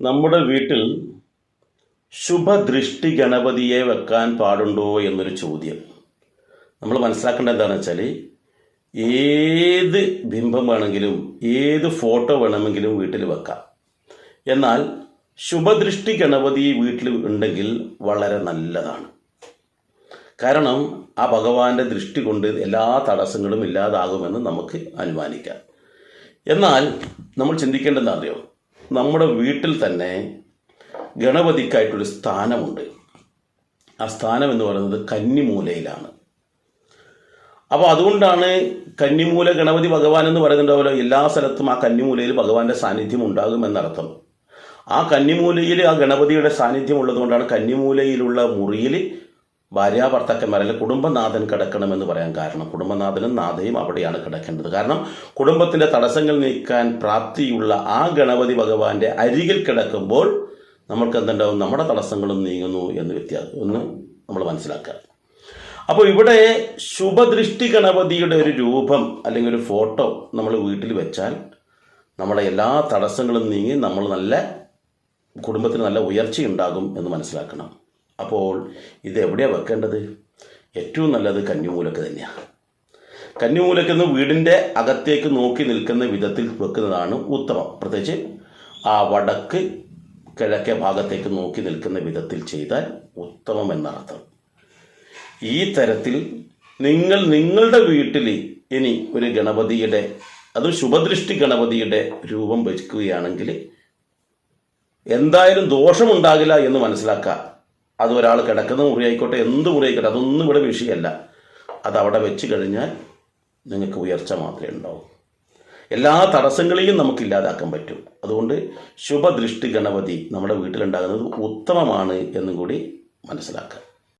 നമ്മുടെ വീട്ടിൽ ശുഭദൃഷ്ടി ഗണപതിയെ വെക്കാൻ പാടുണ്ടോ എന്നൊരു ചോദ്യം. നമ്മൾ മനസ്സിലാക്കേണ്ടത് എന്താണെന്ന് വെച്ചാൽ ഏത് ബിംബം വേണമെങ്കിലും ഏത് ഫോട്ടോ വേണമെങ്കിലും വീട്ടിൽ വെക്കാം. എന്നാൽ ശുഭദൃഷ്ടി ഗണപതി വീട്ടിൽ ഉണ്ടെങ്കിൽ വളരെ നല്ലതാണ്. കാരണം ആ ഭഗവാന്റെ ദൃഷ്ടി കൊണ്ട് എല്ലാ തടസ്സങ്ങളും ഇല്ലാതാകുമെന്ന് നമുക്ക് അനുമാനിക്കാം. എന്നാൽ നമ്മൾ ചിന്തിക്കേണ്ടത് അറിയോ നമ്മുടെ വീട്ടിൽ തന്നെ ഗണപതിക്കായിട്ടൊരു സ്ഥാനമുണ്ട്. ആ സ്ഥാനം എന്ന് പറയുന്നത് കന്നിമൂലയിലാണ്. അപ്പോൾ അതുകൊണ്ടാണ് കന്നിമൂല ഗണപതി ഭഗവാൻ എന്ന് പറയുന്നുണ്ടാവല്ലോ എല്ലാ സ്ഥലത്തും ആ കന്നിമൂലയിൽ ഭഗവാന്റെ സാന്നിധ്യം ഉണ്ടാകുമെന്നർത്ഥം. ആ കന്നിമൂലയിൽ ആ ഗണപതിയുടെ സാന്നിധ്യം ഉള്ളതുകൊണ്ടാണ് കന്നിമൂലയിലുള്ള മുറിയിൽ ഭാര്യാഭർത്താക്കന്മാർ അല്ലെങ്കിൽ കുടുംബനാഥൻ കിടക്കണമെന്ന് പറയാൻ കാരണം. കുടുംബനാഥനും നാഥയും അവിടെയാണ് കിടക്കേണ്ടത്. കാരണം കുടുംബത്തിന്റെ തടസ്സങ്ങൾ നീക്കാൻ പ്രാപ്തിയുള്ള ആ ഗണപതി ഭഗവാന്റെ അരികിൽ കിടക്കുമ്പോൾ നമ്മൾക്ക് എന്തുണ്ടാവും നമ്മുടെ തടസ്സങ്ങളും നീങ്ങുന്നു എന്ന് വ്യത്യാസം ഒന്ന് നമ്മൾ മനസ്സിലാക്കുക. അപ്പോൾ ഇവിടെ ശുഭദൃഷ്ടി ഗണപതിയുടെ ഒരു രൂപം അല്ലെങ്കിൽ ഒരു ഫോട്ടോ നമ്മൾ വീട്ടിൽ വെച്ചാൽ നമ്മുടെ എല്ലാ തടസ്സങ്ങളും നീങ്ങി നമ്മൾ നല്ല കുടുംബത്തിന് നല്ല ഉയർച്ചയുണ്ടാകും എന്ന് മനസ്സിലാക്കണം. അപ്പോൾ ഇത് എവിടെയാണ് വെക്കേണ്ടത്? ഏറ്റവും നല്ലത് കന്നിമൂലക്ക് തന്നെയാണ് കന്നിമൂലക്കെന്ന് വീടിന്റെ അകത്തേക്ക് നോക്കി നിൽക്കുന്ന വിധത്തിൽ വെക്കുന്നതാണ് ഉത്തമം. പ്രത്യേകിച്ച് ആ വടക്ക് കിഴക്കേ ഭാഗത്തേക്ക് നോക്കി നിൽക്കുന്ന വിധത്തിൽ ചെയ്താൽ ഉത്തമം എന്നർത്ഥം. ഈ തരത്തിൽ നിങ്ങൾ നിങ്ങളുടെ വീട്ടിൽ ഇനി ഒരു ഗണപതിയുടെ അത് ശുഭദൃഷ്ടി ഗണപതിയുടെ രൂപം വയ്ക്കുകയാണെങ്കിൽ എന്തായാലും ദോഷമുണ്ടാകില്ല എന്ന് മനസ്സിലാക്കുക. അത് ഒരാൾ കിടക്കുന്ന മുറിയായിക്കോട്ടെ എന്ത് മുറിയായിക്കോട്ടെ അതൊന്നും ഇവിടെ വിഷയമല്ല. അത് അവിടെ വെച്ച് കഴിഞ്ഞാൽ നിങ്ങൾക്ക് ഉയർച്ച മാത്രമേ ഉണ്ടാവൂ. എല്ലാ തടസ്സങ്ങളെയും നമുക്ക് ഇല്ലാതാക്കാൻ പറ്റും. അതുകൊണ്ട് ശുഭദൃഷ്ടി ഗണപതി നമ്മുടെ വീട്ടിലുണ്ടാകുന്നത് ഉത്തമമാണ് എന്നും കൂടി മനസ്സിലാക്കുക.